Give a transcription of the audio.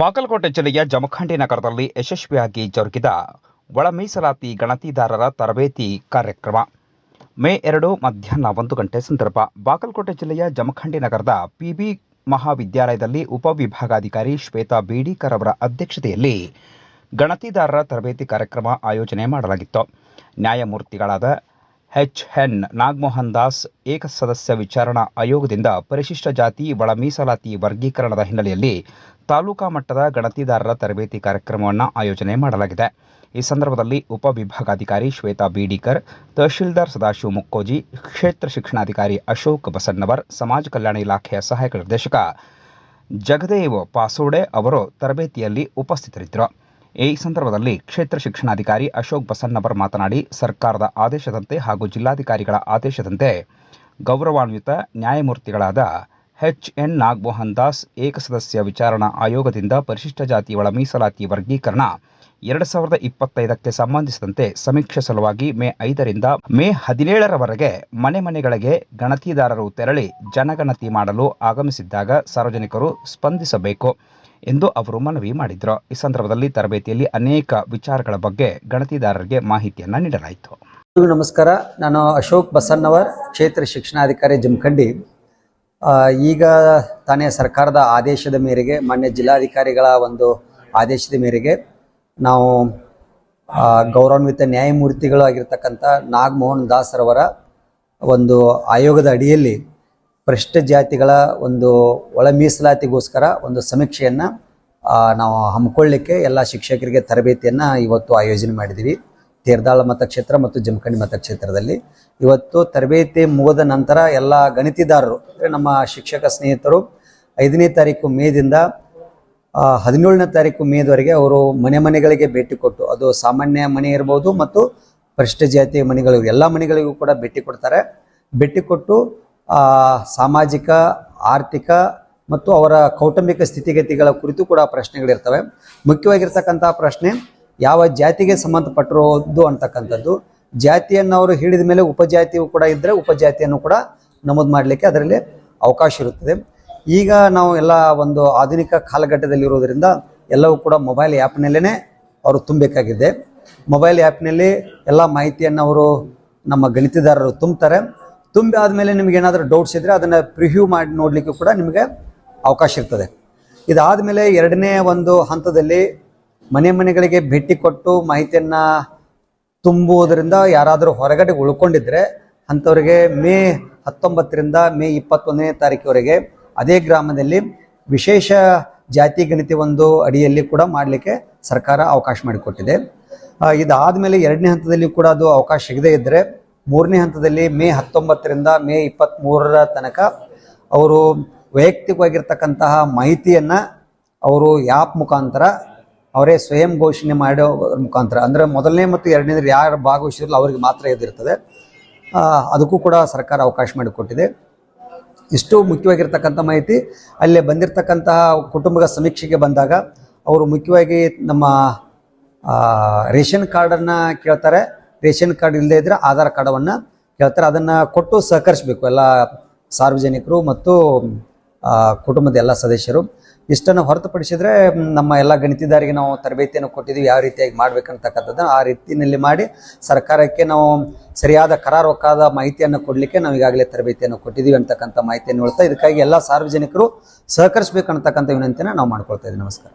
ಬಾಗಲಕೋಟೆ ಜಿಲ್ಲೆಯ ಜಮಖಂಡಿ ನಗರದಲ್ಲಿ ಯಶಸ್ವಿಯಾಗಿ ಜರುಗಿದ ಒಳ ಮೀಸಲಾತಿ ಗಣತಿದಾರರ ತರಬೇತಿ ಕಾರ್ಯಕ್ರಮ. ಮೇ ಎರಡು ಮಧ್ಯಾಹ್ನ ಒಂದು ಗಂಟೆ ಸಂದರ್ಭ ಬಾಗಲಕೋಟೆ ಜಿಲ್ಲೆಯ ಜಮಖಂಡಿ ನಗರದ ಪಿಬಿ ಮಹಾವಿದ್ಯಾಲಯದಲ್ಲಿ ಉಪವಿಭಾಗಾಧಿಕಾರಿ ಶ್ವೇತಾ ಬೀಡಿಕರ್ ಅವರ ಅಧ್ಯಕ್ಷತೆಯಲ್ಲಿ ಗಣತಿದಾರರ ತರಬೇತಿ ಕಾರ್ಯಕ್ರಮ ಆಯೋಜನೆ ಮಾಡಲಾಗಿತ್ತು. ನ್ಯಾಯಮೂರ್ತಿಗಳಾದ ಎಚ್ ಎನ್ ನಾಗಮೋಹನ್ ದಾಸ್ ಏಕಸದಸ್ಯ ವಿಚಾರಣಾ ಆಯೋಗದಿಂದ ಪರಿಶಿಷ್ಟ ಜಾತಿ ಒಳ ಮೀಸಲಾತಿ ವರ್ಗೀಕರಣದ ಹಿನ್ನೆಲೆಯಲ್ಲಿ ತಾಲೂಕಾ ಮಟ್ಟದ ಗಣತಿದಾರರ ತರಬೇತಿ ಕಾರ್ಯಕ್ರಮವನ್ನು ಆಯೋಜನೆ ಮಾಡಲಾಗಿದೆ. ಈ ಸಂದರ್ಭದಲ್ಲಿ ಉಪವಿಭಾಗಾಧಿಕಾರಿ ಶ್ವೇತಾ ಬೀಡಿಕರ್, ತಹಶೀಲ್ದಾರ್ ಸದಾಶಿವ ಮುಕ್ಕೋಜಿ, ಕ್ಷೇತ್ರ ಶಿಕ್ಷಣಾಧಿಕಾರಿ ಅಶೋಕ್ ಬಸನ್ನವರ್ ಸಮಾಜ ಕಲ್ಯಾಣ ಇಲಾಖೆಯ ಸಹಾಯಕ ನಿರ್ದೇಶಕ ಜಗದೇವ್ ಪಾಸೋಡೆ ಅವರು ತರಬೇತಿಯಲ್ಲಿ ಉಪಸ್ಥಿತರಿದ್ದರು. ಈ ಸಂದರ್ಭದಲ್ಲಿ ಕ್ಷೇತ್ರ ಶಿಕ್ಷಣಾಧಿಕಾರಿ ಅಶೋಕ್ ಬಸನ್ನವರ್ ಮಾತನಾಡಿ, ಸರ್ಕಾರದ ಆದೇಶದಂತೆ ಹಾಗೂ ಜಿಲ್ಲಾಧಿಕಾರಿಗಳ ಆದೇಶದಂತೆ ಗೌರವಾನ್ವಿತ ನ್ಯಾಯಮೂರ್ತಿಗಳಾದ ಎಚ್. ಎನ್. ನಾಗಮೋಹನ್ ದಾಸ್, ಏಕಸದಸ್ಯ ವಿಚಾರಣಾ ಆಯೋಗದಿಂದ ಪರಿಶಿಷ್ಟ ಜಾತಿ ಒಳ ಮೀಸಲಾತಿ ವರ್ಗೀಕರಣ ಎರಡು ಸಾವಿರದ ಇಪ್ಪತ್ತೈದಕ್ಕೆ ಸಂಬಂಧಿಸಿದಂತೆ ಸಮೀಕ್ಷೆ ಸಲುವಾಗಿ ಮೇ ಐದರಿಂದ ಮೇ ಹದಿನೇಳರವರೆಗೆ ಮನೆ ಮನೆಗಳಿಗೆ ಗಣತಿದಾರರು ತೆರಳಿ ಜನಗಣತಿ ಮಾಡಲು ಆಗಮಿಸಿದ್ದಾಗ ಸಾರ್ವಜನಿಕರು ಸ್ಪಂದಿಸಬೇಕು. ಎಂದು ಅವರು ಮನವಿ ಮಾಡಿದರು. ಈ ಸಂದರ್ಭದಲ್ಲಿ ತರಬೇತಿಯಲ್ಲಿ ಅನೇಕ ವಿಚಾರಗಳ ಬಗ್ಗೆ ಗಣತಿದಾರರಿಗೆ ಮಾಹಿತಿಯನ್ನು ನೀಡಲಾಯಿತು. ನಮಸ್ಕಾರ. ನಾನು ಅಶೋಕ್ ಬಸನ್ನವರ್, ಕ್ಷೇತ್ರ ಶಿಕ್ಷಣಾಧಿಕಾರಿ ಜಮಖಂಡಿ. ಈಗ ತಾನೇ ಸರ್ಕಾರದ ಆದೇಶದ ಮೇರೆಗೆ, ಮಾನ್ಯ ಜಿಲ್ಲಾಧಿಕಾರಿಗಳ ಒಂದು ಆದೇಶದ ಮೇರೆಗೆ ನಾವು ಗೌರವಾನ್ವಿತ ನ್ಯಾಯಮೂರ್ತಿಗಳು ಆಗಿರ್ತಕ್ಕಂಥ ನಾಗಮೋಹನ್ ದಾಸ್ರವರ ಒಂದು ಆಯೋಗದ ಅಡಿಯಲ್ಲಿ ಪರಿಶಿಷ್ಟ ಜಾತಿಗಳ ಒಂದು ಒಳ ಮೀಸಲಾತಿಗೋಸ್ಕರ ಒಂದು ಸಮೀಕ್ಷೆಯನ್ನು ನಾವು ಹಮ್ಮಿಕೊಳ್ಳಿಕ್ಕೆ ಎಲ್ಲ ಶಿಕ್ಷಕರಿಗೆ ತರಬೇತಿಯನ್ನು ಇವತ್ತು ಆಯೋಜನೆ ಮಾಡಿದ್ದೀವಿ ತೀರ್ದಾಳ ಮತಕ್ಷೇತ್ರ ಮತ್ತು ಜಮಖಂಡಿ ಮತಕ್ಷೇತ್ರದಲ್ಲಿ. ಇವತ್ತು ತರಬೇತಿ ಮುಗಿದ ನಂತರ ಎಲ್ಲ ಗಣಿತಿದಾರರು, ಅಂದರೆ ನಮ್ಮ ಶಿಕ್ಷಕ ಸ್ನೇಹಿತರು, ಐದನೇ ತಾರೀಕು ಮೇದಿಂದ ಹದಿನೇಳನೇ ತಾರೀಕು ಮೇದವರೆಗೆ ಅವರು ಮನೆ ಮನೆಗಳಿಗೆ ಭೇಟಿ ಕೊಟ್ಟು, ಅದು ಸಾಮಾನ್ಯ ಮನೆ ಇರ್ಬೋದು ಮತ್ತು ಪರಿಶಿಷ್ಟ ಜಾತಿಯ ಮನೆಗಳಿಗೂ, ಎಲ್ಲ ಮನೆಗಳಿಗೂ ಕೂಡ ಭೇಟಿ ಕೊಡ್ತಾರೆ. ಭೇಟಿ ಕೊಟ್ಟು ಸಾಮಾಜಿಕ, ಆರ್ಥಿಕ ಮತ್ತು ಅವರ ಕೌಟುಂಬಿಕ ಸ್ಥಿತಿಗತಿಗಳ ಕುರಿತು ಕೂಡ ಪ್ರಶ್ನೆಗಳಿರ್ತವೆ. ಮುಖ್ಯವಾಗಿರ್ತಕ್ಕಂಥ ಪ್ರಶ್ನೆ, ಯಾವ ಜಾತಿಗೆ ಸಂಬಂಧಪಟ್ಟಿರೋದು ಅಂತಕ್ಕಂಥದ್ದು. ಜಾತಿಯನ್ನು ಅವರು ಹಿಡಿದ ಮೇಲೆ ಉಪಜಾತಿಯು ಕೂಡ ಇದ್ದರೆ ಉಪಜಾತಿಯನ್ನು ಕೂಡ ನಮೂದು ಮಾಡಲಿಕ್ಕೆ ಅದರಲ್ಲಿ ಅವಕಾಶ ಇರುತ್ತದೆ. ಈಗ ನಾವು ಎಲ್ಲ ಒಂದು ಆಧುನಿಕ ಕಾಲಘಟ್ಟದಲ್ಲಿರೋದ್ರಿಂದ ಎಲ್ಲವೂ ಕೂಡ ಮೊಬೈಲ್ ಆ್ಯಪ್ನಲ್ಲೇ ಅವರು ತುಂಬಬೇಕಾಗಿದೆ. ಮೊಬೈಲ್ ಆ್ಯಪ್ನಲ್ಲಿ ಎಲ್ಲ ಮಾಹಿತಿಯನ್ನು ಅವರು ನಮ್ಮ ಗಣಿತದಾರರು ತುಂಬ್ತಾರೆ. ತುಂಬಿ ಆದಮೇಲೆ ನಿಮ್ಗೆ ಏನಾದರೂ ಡೌಟ್ಸ್ ಇದ್ದರೆ ಅದನ್ನು ಪ್ರಿವ್ಯೂ ಮಾಡಿ ನೋಡಲಿಕ್ಕೆ ಕೂಡ ನಿಮಗೆ ಅವಕಾಶ ಇರ್ತದೆ. ಇದಾದಮೇಲೆ ಎರಡನೇ ಒಂದು ಹಂತದಲ್ಲಿ ಮನೆ ಮನೆಗಳಿಗೆ ಭೇಟಿ ಕೊಟ್ಟು ಮಾಹಿತಿಯನ್ನು ತುಂಬುವುದರಿಂದ ಯಾರಾದರೂ ಹೊರಗಡೆ ಉಳ್ಕೊಂಡಿದ್ದರೆ ಅಂಥವ್ರಿಗೆ ಮೇ ಹತ್ತೊಂಬತ್ತರಿಂದ ಮೇ ಇಪ್ಪತ್ತೊಂದನೇ ತಾರೀಕಿವರೆಗೆ ಅದೇ ಗ್ರಾಮದಲ್ಲಿ ವಿಶೇಷ ಜಾತಿ ಗಣಿತ ಒಂದು ಅಡಿಯಲ್ಲಿ ಕೂಡ ಮಾಡಲಿಕ್ಕೆ ಸರ್ಕಾರ ಅವಕಾಶ ಮಾಡಿಕೊಟ್ಟಿದೆ. ಇದಾದ ಮೇಲೆ ಎರಡನೇ ಹಂತದಲ್ಲಿ ಕೂಡ ಅದು ಅವಕಾಶ ಸಿಗದೇ ಇದ್ದರೆ ಮೂರನೇ ಹಂತದಲ್ಲಿ ಮೇ ಹತ್ತೊಂಬತ್ತರಿಂದ ಮೇ ಇಪ್ಪತ್ತ್ಮೂರರ ತನಕ ಅವರು ವೈಯಕ್ತಿಕವಾಗಿರ್ತಕ್ಕಂತಹ ಮಾಹಿತಿಯನ್ನು ಅವರು ಯಾಪ್ ಮುಖಾಂತರ ಅವರೇ ಸ್ವಯಂ ಘೋಷಣೆ ಮಾಡೋ ಮುಖಾಂತರ, ಅಂದರೆ ಮೊದಲನೇ ಮತ್ತು ಎರಡನೇದು ಯಾರು ಭಾಗವಹಿಸಿದ್ರಲ್ಲ ಅವರಿಗೆ ಮಾತ್ರ ಇದಿರ್ತದೆ ಅದಕ್ಕೂ ಕೂಡ ಸರ್ಕಾರ ಅವಕಾಶ ಮಾಡಿಕೊಟ್ಟಿದೆ. ಇಷ್ಟು ಮುಖ್ಯವಾಗಿರ್ತಕ್ಕಂಥ ಮಾಹಿತಿ, ಅಲ್ಲೇ ಬಂದಿರತಕ್ಕಂತಹ ಕುಟುಂಬದ ಸಮೀಕ್ಷೆಗೆ ಬಂದಾಗ ಅವರು ಮುಖ್ಯವಾಗಿ ನಮ್ಮ ರೇಷನ್ ಕಾರ್ಡನ್ನು ಕೇಳ್ತಾರೆ. ರೇಷನ್ ಕಾರ್ಡ್ ಇಲ್ಲದೇ ಇದ್ರೆ ಆಧಾರ್ ಕಾರ್ಡವನ್ನು ಹೇಳ್ತಾರೆ ಅದನ್ನು ಕೊಟ್ಟು ಸಹಕರಿಸಬೇಕು ಎಲ್ಲ ಸಾರ್ವಜನಿಕರು ಮತ್ತು ಕುಟುಂಬದ ಎಲ್ಲ ಸದಸ್ಯರು. ಇಷ್ಟನ್ನು ಹೊರತುಪಡಿಸಿದ್ರೆ ನಮ್ಮ ಎಲ್ಲ ಗಣಿತದಾರಿಗೆ ನಾವು ತರಬೇತಿಯನ್ನು ಕೊಟ್ಟಿದ್ದೀವಿ. ಯಾವ ರೀತಿಯಾಗಿ ಮಾಡ್ಬೇಕಂತಕ್ಕಂಥದ್ದನ್ನು ಆ ರೀತಿಯಲ್ಲಿ ಮಾಡಿ ಸರ್ಕಾರಕ್ಕೆ ನಾವು ಸರಿಯಾದ ಕರಾರೊಕ್ಕಾದ ಮಾಹಿತಿಯನ್ನು ಕೊಡಲಿಕ್ಕೆ ನಾವು ಈಗಾಗಲೇ ತರಬೇತಿಯನ್ನು ಕೊಟ್ಟಿದ್ದೀವಿ ಅಂತಕ್ಕಂಥ ಮಾಹಿತಿಯನ್ನು ಹೇಳ್ತಾ ಇದಕ್ಕಾಗಿ ಎಲ್ಲ ಸಾರ್ವಜನಿಕರು ಸಹಕರಿಸಬೇಕಂತಕ್ಕಂಥ ವಿನಂತಿಯನ್ನು ನಾವು ಮಾಡ್ಕೊಳ್ತಾ ಇದ್ದೀವಿ. ನಮಸ್ಕಾರ.